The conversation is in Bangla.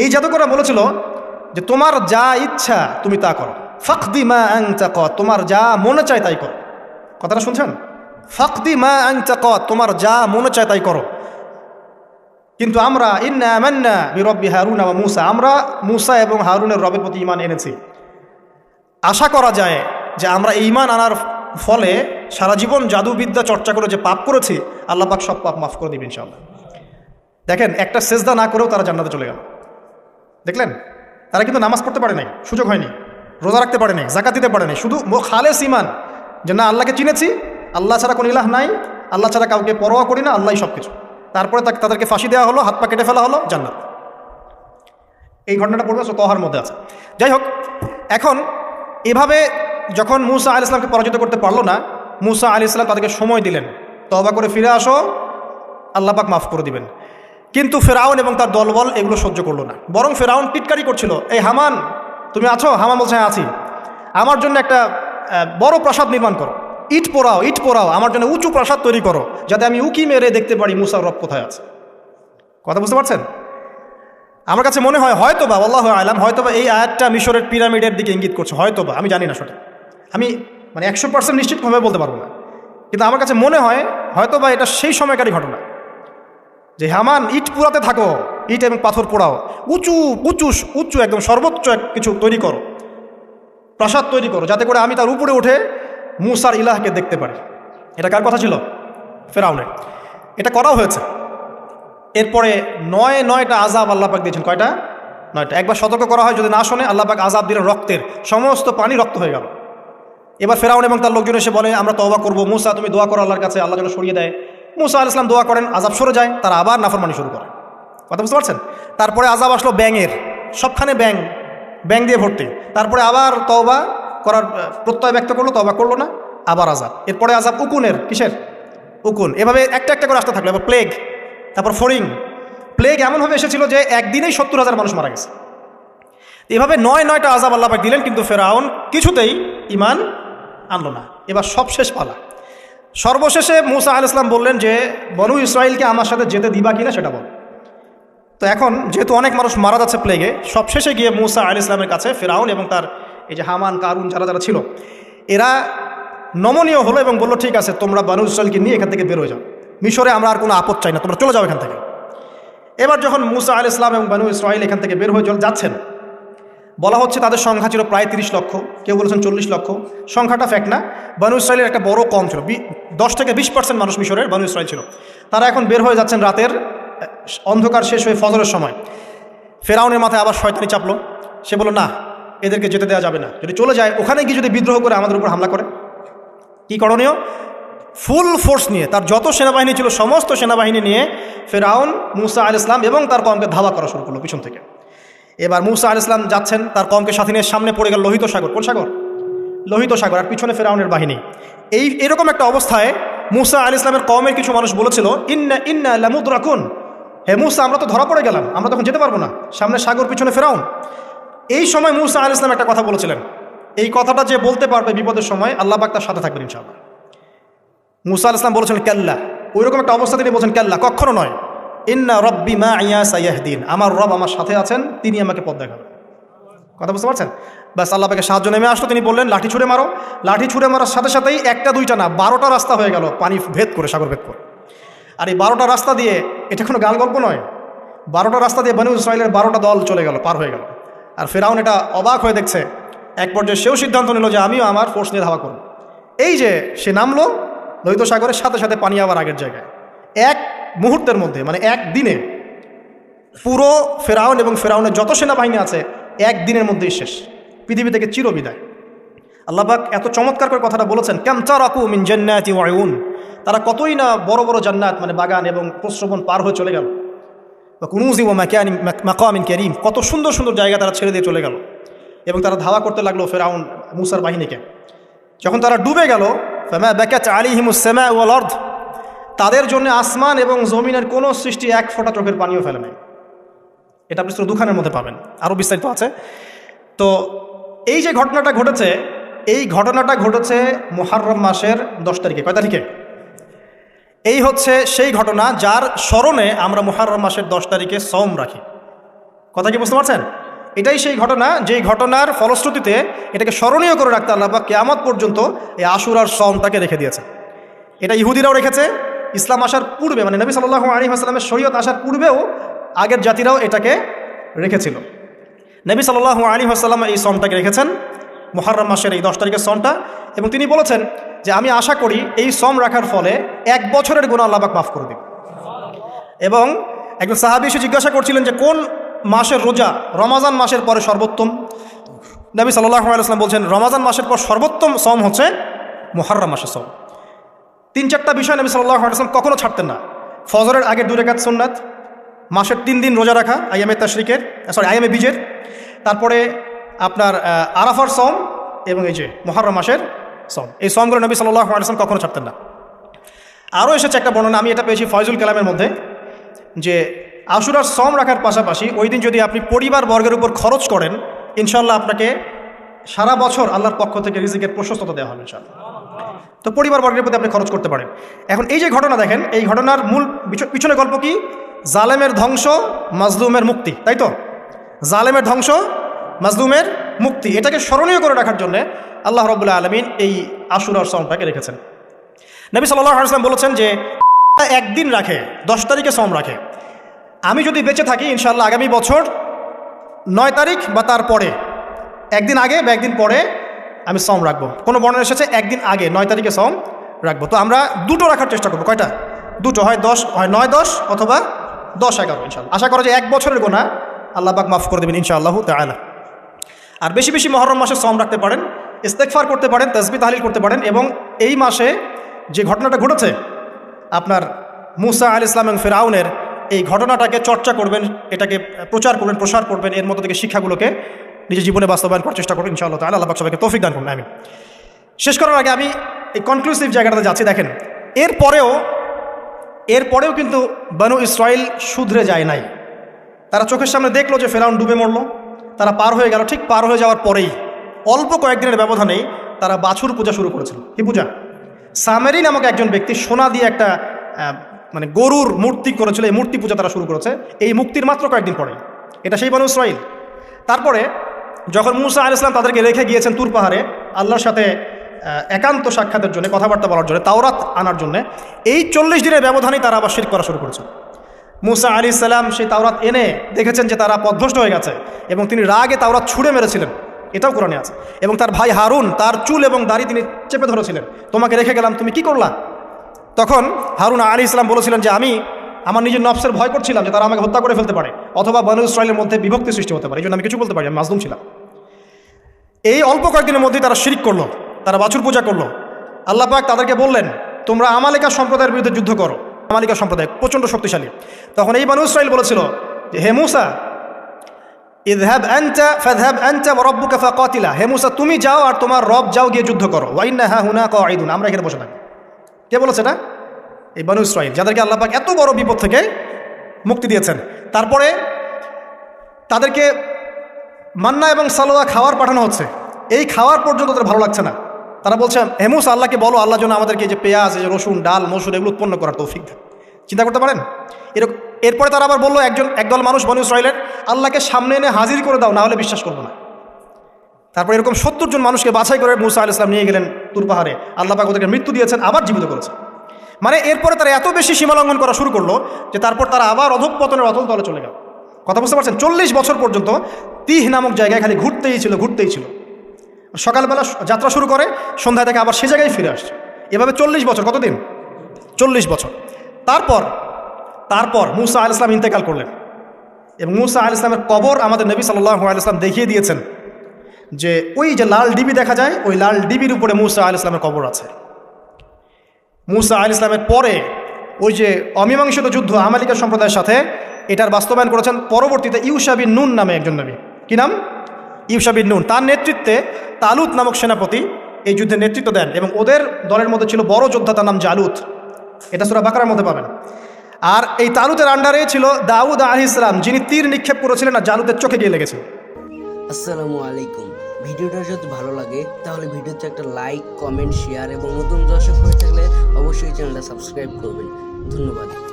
এই জাদুকররা বলেছিল যে, তোমার যা ইচ্ছা তুমি তা করো। ফখদি মা আং চাক তোমার যা মনে চায় তাই করো। কথাটা শুনছেন? ফখদি মা আং চাক তোমার যা মনে চায় তাই করো। কিন্তু আমরা, ইন্না মান্না বিরব্বি হারুন এবং মুসা। আমরা মুসা এবং হারুনের রবের প্রতি ইমান এনেছি। আশা করা যায় যে, আমরা ইমান আনার ফলে সারা জীবন জাদুবিদ্যা চর্চা করে যে পাপ করেছি, আল্লাহ পাক সব পাপ মাফ করে দিবেন ইনশাআল্লাহ। দেখেন, একটা সেজদা না করেও তারা জান্নাতে চলে গেল। দেখলেন? তারা কিন্তু নামাজ পড়তে পারে নাই, সুযোগ হয়নি, রোজা রাখতে পারে নাই জাকাত দিতে পারে নাই, শুধু খালেস ইমান যে না, আল্লাহকে চিনেছি, আল্লাহ ছাড়া কোনো ইলাহ নাই, আল্লাহ ছাড়া কাউকে পরোয়া করি না আল্লাহ সব কিছু তারপরে তাদেরকে ফাঁসি দেওয়া হলো, হাত পা কেটে ফেলা হলো, জান্নাত। এই ঘটনাটা পড়বে তহার মধ্যে আছে। যাই হোক, এখন এভাবে যখন মুসা আলি ইসলামকে পরাজিত করতে পারল না, মুসা আলি ইসলাম তাদেরকে সময় দিলেন। তবা করে ফিরে আসো, আল্লাহ পাক মাফ করে দিবেন। কিন্তু ফেরাউন এবং তার দলবল এগুলো সহ্য করল না। বরং ফেরাউন টিটকারি করছিল, এই হামান, তুমি আছো? হামান বলছে হ্যাঁ আছি। আমার জন্য একটা বড় প্রাসাদ নির্মাণ করো। ইট পোড়াও ইট পোড়াও। আমার জন্য উঁচু প্রাসাদ তৈরি করো, যাতে আমি উকি মেরে দেখতে পারি মুসার রব কোথায় আছে। কথা বুঝতে পারছেন? আমার কাছে মনে হয় হয়তো বা আল্লাহ আলাম হয়তো বা এই আয়াতটা মিশরের পিরামিডের দিকে ইঙ্গিত করছে হয়তো বা আমি জানি না সেটা আমি মানে একশো পার্সেন্ট নিশ্চিতভাবে বলতে পারব না। কিন্তু আমার কাছে মনে হয় হয়তো বা এটা সেই সময়কারী ঘটনা। যে হামান ইট পুরাতে থাকো। ইট এবং পাথর পোড়াও। উঁচু উঁচু উঁচু একদম সর্বোচ্চ এক কিছু তৈরি করো। প্রাসাদ তৈরি করো, যাতে করে আমি তার উপরে উঠে মুসার ইলাহকে দেখতে পারি। এটা কার কথা ছিল? ফেরাউনের। এটা করাও হয়েছে। এরপরে নয়, নয়টা আজাব আল্লাপাক দিয়েছেন। কয়টা? নয়টা। একবার সতর্ক করা হয়, যদি না শোনে আল্লাপাক আজাব দিলেন রক্তের। সমস্ত পানি রক্ত হয়ে গেল। এবার ফেরাউন এবং তার লোকজন এসে বলে, আমরা তওবা করব। মুসা, তুমি দোয়া করো আল্লাহর কাছে। আল্লাহ যেন সরিয়ে দেয়। মুসা আল ইসলাম দোয়া করেন আজাব সরে যায়, তারা আবার নাফরমানি শুরু করে। কথা বুঝতে পারছেন? তারপরে আজাব আসলো ব্যাঙের, সবখানে ব্যাং ব্যাং দিয়ে ভর্তি। তারপরে আবার তওবা করার প্রত্যয় ব্যক্ত করল, তওবা করল না, আবার আজাব এরপরে আজাব উকুনের, কিসের? উকুন। এভাবে একটা একটা করে আসতে থাকল। এবার প্লেগ তারপর ফরিং প্লেগ এমনভাবে এসেছিল যে একদিনেই সত্তর হাজার মানুষ মারা গেছে। এভাবে নয় নয়টা আজাব আল্লাহ দিলেন, কিন্তু ফেরাউন কিছুতেই ইমান আনলো না। এবার সব শেষ পালা। সর্বশেষে মুসা আল ইসলাম বললেন যে, বনু ইসরায়েলকে আমার সাথে যেতে দিবা কিনা সেটা বল। তো এখন যেহেতু অনেক মানুষ মারা যাচ্ছে প্লেগে সবশেষে গিয়ে মুসা আল ইসলামের কাছে ফেরাউন এবং তার এই যে হামান, কারুন যারা যারা ছিল, এরা নমনীয় হলো এবং বলল, ঠিক আছে, তোমরা বানু ইসরায়েলকে নিয়ে এখান থেকে বের হয়ে যাও। মিশরে আমরা আর কোনো আপদ চাই না, তোমরা চলে যাও এখান থেকে। এবার যখন মুসা আল ইসলাম এবং বানু ইসরায়েল এখান থেকে বের হয়ে চলে যাচ্ছেন, বলা হচ্ছে তাদের সংখ্যা ছিল প্রায় তিরিশ লক্ষ, কেউ বলেছেন চল্লিশ লক্ষ। সংখ্যাটা ফ্যাক্ট না। বানু ইসরায়েলের একটা বড় কম ছিল দশ থেকে বিশ পার্সেন্ট মানুষ মিশরের বানু ইসরায়েল ছিল। তারা এখন বের হয়ে যাচ্ছেন রাতের অন্ধকার শেষ হয়ে ফজরের সময়। ফেরাউনের মাথায় আবার শয়তানি চাপলো। সে বলল, না, এদেরকে যেতে দেওয়া যাবে না। যদি চলে যায়, ওখানে গিয়ে যদি বিদ্রোহ করে, আমাদের উপর হামলা করে। কি করণীয়? ফুল ফোর্স নিয়ে, তার যত সেনাবাহিনী ছিল, সমস্ত সেনাবাহিনী নিয়ে ফেরাউন, মুসা আল ইসলাম এবং তার কমকে ধাওয়া করা শুরু করল পিছন থেকে। এবার মুসা আল ইসলাম যাচ্ছেন, তার কমকে সাথে নিয়ে সামনে পড়ে গেল লোহিত সাগর। কোন সাগর? লোহিত সাগর আর পিছনে ফেরাউনের বাহিনী। এই, এরকম একটা অবস্থায় মুসা আল ইসলামের কমের কিছু মানুষ বলেছিল, ইন্না ইন্না লামুদ রাখুন হে মুসা, আমরা তো ধরা পড়ে গেলাম, আমরা তখন যেতে পারব না। সামনে সাগর, পিছনে ফেরাউন। এই সময় মুসা আল ইসলাম একটা কথা বলেছিলেন। এই কথাটা যে বলতে পারবে বিপদের সময়, আল্লাহ পাক তার সাথে থাকবেন ইনশাআল্লাহ। মুসা আল ইসলাম বলেছেন, ক্যাল্লা। ওইরকম একটা অবস্থা তিনি বলছেন, ক্যাল্লা, কখনো নয়। ইন্না রব্বি মা ইয়া সাইয়াহদিন। আমার রব আমার সাথে আছেন, তিনি আমাকে পথ দেখাবেন। কথা বুঝতে পারছেন? ব্যাস, আল্লাহ পাকে সাহায্য নেমে আসলো। তিনি বললেন, লাঠি ছুঁড়ে মারো। লাঠি ছুঁড়ে মারার সাথে সাথেই একটা, দুইটা না, বারোটা রাস্তা হয়ে গেল। পানি ভেদ করে, সাগর ভেদ করে। আর এই বারোটা রাস্তা দিয়ে, এটা কোনো গাল গল্প নয়। বারোটা রাস্তা দিয়ে বানু ইসরায়েলের বারোটা দল চলে গেল, পার হয়ে গেল। আর ফেরাউন এটা অবাক হয়ে দেখছে। এক পর্যায়ে সেও সিদ্ধান্ত নিল যে আমিও আমার ফোর্স নিয়ে ধাওয়া করব। এই যে সে নামলো লোহিত সাগরের সাথে সাথে পানি আবার আগের জায়গায়। এক মুহূর্তের মধ্যে মানে এক দিনে, পুরো ফেরাউন এবং ফেরাউনের যত সেনাবাহিনী আছে এক দিনের মধ্যেই শেষ। পৃথিবী থেকে চিরবিদায়। আল্লাহবাক এত চমৎকার করে কথাটা বলেছেন ক্যামচারাকু মিন জান্নাতি ওয়ায়ুন তারা কতই না বড় বড় জান্নাত মানে বাগান এবং প্রশ্রবণ পার হয়ে চলে গেল। বা কুনুজি ও মাকানি মাকামিন করিম, কত সুন্দর সুন্দর জায়গা তারা ছেড়ে দিয়ে চলে গেল। এবং তারা ধাওয়া করতে লাগল ফেরাউন মুসার বাহিনীকে। যখন তারা ডুবে গেল, ফেমা ব্যাকাত আলিহিমুসেমা ওয়াল অর্ধ তাদের জন্য আসমান এবং জমিনের কোনো সৃষ্টি এক ফোঁটা চোখের পানিও ফেলে নাই। এটা আপনি দুখানের মধ্যে পাবেন। আরও বিস্তারিত আছে। তো এই যে ঘটনাটা ঘটেছে, এই ঘটনাটা ঘটেছে মোহাররম মাসের দশ তারিখে। কয় তারিখে? এই হচ্ছে সেই ঘটনা যার স্মরণে আমরা মোহারম মাসের দশ তারিখে সম রাখি। কথা কি বুঝতে পারছেন? এটাই সেই ঘটনা, যেই ঘটনার ফলশ্রুতিতে এটাকে স্মরণীয় করে রাখতে আল্লাহ বা কেয়ামত পর্যন্ত এই আশুরার সমটাকে রেখে দিয়েছে। এটা ইহুদিরাও রেখেছে, ইসলাম আসার পূর্বে মানে নবী সাল্লাহ আলী আসলামের শরীয়ত আসার পূর্বেও আগের জাতিরাও এটাকে রেখেছিল। নবী সাল্লাহ আলী আসাল্লাম এই সমটাকে রেখেছেন মোহারম মাসের এই দশ তারিখের সমটা এবং তিনি বলেছেন যে, আমি আশা করি এই সম রাখার ফলে এক বছরের গুণা আল্লাহবাক মাফ করে দিন এবং একজন সাহাবি এসে জিজ্ঞাসা করছিলেন যে, কোন মাসের রোজা রমাজান মাসের পরে সর্বোত্তম? নবী সাল্লাহ আলাইসলাম বলছেন, রমাজান মাসের পর সর্বোত্তম সম হচ্ছে মোহারম মাসের সম। তিন চারটা বিষয় নবী সাল্লাহ আলাইসলাম কখনও ছাড়তেন না। ফজরের আগে দু রেখাত সুন্নাত মাসের তিন দিন রোজা রাখা আইএমএ তাশরিকের সরি আইএমএ বীজের। তারপরে আপনার আরাফার সম এবং এই যে মহারম মাসের সম এই সমগুলো নবী সাল্লাহ আলাইসলাম কখনও ছাড়তেন না। আরও এসেছে একটা বর্ণনা, আমি এটা পেয়েছি ফয়জুল কালামের মধ্যে, যে আশুরার সম রাখার পাশাপাশি ওই দিন যদি আপনি পরিবার বর্গের উপর খরচ করেন ইনশাল্লাহ আপনাকে সারা বছর আল্লাহর পক্ষ থেকে রিজিকের প্রশস্ততা দেওয়া হবে ইনশাল্লাহ তো পরিবার বর্গের প্রতি আপনি খরচ করতে পারেন। এখন এই যে ঘটনা দেখেন, এই ঘটনার মূল পিছ- পিছনে গল্প কি? জালেমের ধ্বংস, মাজলুমের মুক্তি, তাই তো? জালেমের ধ্বংস, মাজলুমের মুক্তি, এটাকে স্মরণীয় করে রাখার জন্য আল্লাহ রবুল্লাহ আলমিন এই আশুরার সমটাকে রেখেছেন। নবী সাল্লাহ আসলাম বলেছেন যে, একদিন রাখে, দশ তারিখে সম রাখে। আমি যদি বেঁচে থাকি ইনশাল্লাহ আগামী বছর নয় তারিখ বা তার পরে, একদিন আগে বা একদিন পরে আমি সম রাখব। কোনো বর্ণনা এসেছে, একদিন আগে, নয় তারিখে সম রাখব। তো আমরা দুটো রাখার চেষ্টা করব, কয়টা? দুটো হয় দশ, হয় নয় দশ অথবা দশ এগারো ইনশাল্লাহ আশা করা যে এক বছরের গোনা, আল্লাহ পাক মাফ করে দেবেন, ইনশাআল্লাহ তালা আর বেশি বেশি মহরম মাসে সম রাখতে পারেন ইস্তেকফার করতে পারেন তসবি তাহলিল করতে পারেন, এবং এই মাসে যে ঘটনাটা ঘটেছে, আপনার মুসা আল ইসলাম এবং ফেরাউনের এই ঘটনাটাকে চর্চা করবেন, এটাকে প্রচার করবেন, প্রসার করবেন, এর মধ্যে থেকে শিক্ষাগুলোকে নিজের জীবনে বাস্তবায়ন করার চেষ্টা করবেন, ইনশাআল্লাহ তাহলে আল্লাহ সবাইকে তৌফিক দান করুন আমি শেষ করার আগে আমি এই কনক্লুসিভ জায়গাটাতে যাচ্ছি, দেখেন। এরপরেও এরপরেও কিন্তু বানু ইসরায়েল শুধরে যায় নাই। তারা চোখের সামনে দেখল যে ফেরাউন ডুবে মরল, তারা পার হয়ে গেল, ঠিক পার হয়ে যাওয়ার পরেই অল্প কয়েকদিনের ব্যবধানেই তারা বাছুর পূজা শুরু করেছিল। কি পূজা? সামেরি নামক একজন ব্যক্তি সোনা দিয়ে একটা মানে গরুর মূর্তি করেছিল, এই মূর্তি পূজা তারা শুরু করেছে, এই মুক্তির মাত্র কয়েকদিন পরে এটা সেই বানু ইসরাইল। তারপরে যখন মুসা আল ইসলাম তাদেরকে রেখে গিয়েছেন তুর পাহাড়ে, আল্লাহর সাথে একান্ত সাক্ষাতের জন্য, কথাবার্তা বলার জন্য, তাওরাত আনার জন্য এই চল্লিশ দিনের ব্যবধানেই তারা আবার শির করা শুরু করেছে। মুসা আলী সাল্লাম সেই তাওরাত এনে দেখেছেন যে তারা পথভ্রষ্ট হয়ে গেছে এবং তিনি রাগে তাওরাত ছুঁড়ে মেরেছিলেন। এটাও কোরআনে আছে। এবং তার ভাই হারুন, তার চুল এবং দাড়ি তিনি চেপে ধরেছিলেন। তোমাকে রেখে গেলাম, তুমি কি করলা? তখন হারুন আলী ইসলাম বলেছিলেন যে, আমি আমার নিজের নফসের ভয় করছিলাম যে তারা আমাকে হত্যা করে ফেলতে পারে অথবা বনু ইসরায়েলের মধ্যে বিভক্তি সৃষ্টি হতে পারে। এই জন্য আমি কিছু বলতে পারি, আমি মাজলুম ছিলাম। এই অল্প কয়েকদিনের মধ্যেই তারা শিরিক করল। তারা বাছুর পূজা করল। আল্লাহ পাক তাদেরকে বললেন, তোমরা আমালিকা সম্প্রদায়ের বিরুদ্ধে যুদ্ধ করো। আমালিকা সম্প্রদায় প্রচণ্ড শক্তিশালী। তখন এই বানু ইসরায়েল বলেছিল যে, হে মুসা ইদহাব আনতা ফাদহাব ওয়া রাব্বুকা ফাকাতিলা। হে মুসা, তুমি যাও আর তোমার রব যাও গিয়ে যুদ্ধ করো। ওয়াইন্না হা হুনা কাঈদুন আমরা এখানে বসে থাকি। কে বলেছে এটা? এই বানু ইসরায়েল যাদেরকে আল্লাহ পাক এত বড় বিপদ থেকে মুক্তি দিয়েছেন। তারপরে তাদেরকে মান্না এবং সালোয়া খাওয়ার পাঠানো হচ্ছে। এই খাওয়ার পর্যন্ত তাদের ভালো লাগছে না। তারা বলছে হেমুস আল্লাহকে বলো, আল্লাহ যেন আমাদেরকে যে পেঁয়াজ যে রসুন, ডাল, মসুর, এগুলো উৎপন্ন করার তৌফিক চিন্তা করতে পারেন? এরকম এরপরে তারা আবার বলল, একজন, একদল মানুষ বনু ইসরায়েলের আল্লাহকে সামনে এনে হাজির করে দাও, না হলে বিশ্বাস করব না। তারপর এরকম সত্তর জন মানুষকে বাছাই করে মুসা আল ইসলাম নিয়ে গেলেন তুর পাহাড়ে। আল্লাহ পাক ওদেরকে মৃত্যু দিয়েছেন, আবার জীবিত করেছেন। মানে এরপরে তারা এত বেশি সীমালঙ্ঘন করা শুরু করল যে তারপর তারা আবার অধঃপতনের অতল তলে চলে গেল। কথা বুঝতে পারছেন? চল্লিশ বছর পর্যন্ত তিহ নামক জায়গায় খালি ঘুরতেই ছিল ঘুরতেই ছিল। সকালবেলা যাত্রা শুরু করে, সন্ধ্যায় থেকে আবার সে জায়গায় ফিরে আসছে। এভাবে চল্লিশ বছর, কতদিন? চল্লিশ বছর। তারপর তারপর মুসা আল ইসলাম ইন্তেকাল করলেন। এবং মুসা আল ইসলামের কবর আমাদের নবী সাল্লাহ আল ইসলাম দেখিয়ে দিয়েছেন যে, ওই যে লাল ডিবি দেখা যায়, ওই লাল ডিবির উপরে মুসা আল ইসলামের কবর আছে। মুসা আল ইসলামের পরে ওই যে অমীমাংসিত যুদ্ধ আমালিকা সম্প্রদায়ের সাথে, এটার বাস্তবায়ন করেছেন পরবর্তীতে ইউসাবিন নুন নামে একজন নবী। কি নাম? ইউসাবিন নুন। তার নেতৃত্বে তালুত নামক সেনাপতি এই যুদ্ধে নেতৃত্ব দেন এবং ওদের দলের মধ্যে ছিল বড় যোদ্ধা তার নাম জালুত। এটা সুরা বাকারার মধ্যে পাবেন। আর এই তালুতের আন্ডারে ছিল দাউদ আহ ইসলাম যিনি তীর নিক্ষেপ করেছিলেন আর জালুতের চোখে গিয়ে লেগেছে। আসসালামু আলাইকুম। ভিডিওটা যদি ভালো লাগে, তাহলে ভিডিওতে একটা লাইক কমেন্ট শেয়ার এবং নতুন দর্শক হয়ে থাকলে অবশ্যই চ্যানেলটা সাবস্ক্রাইব করবেন। ধন্যবাদ।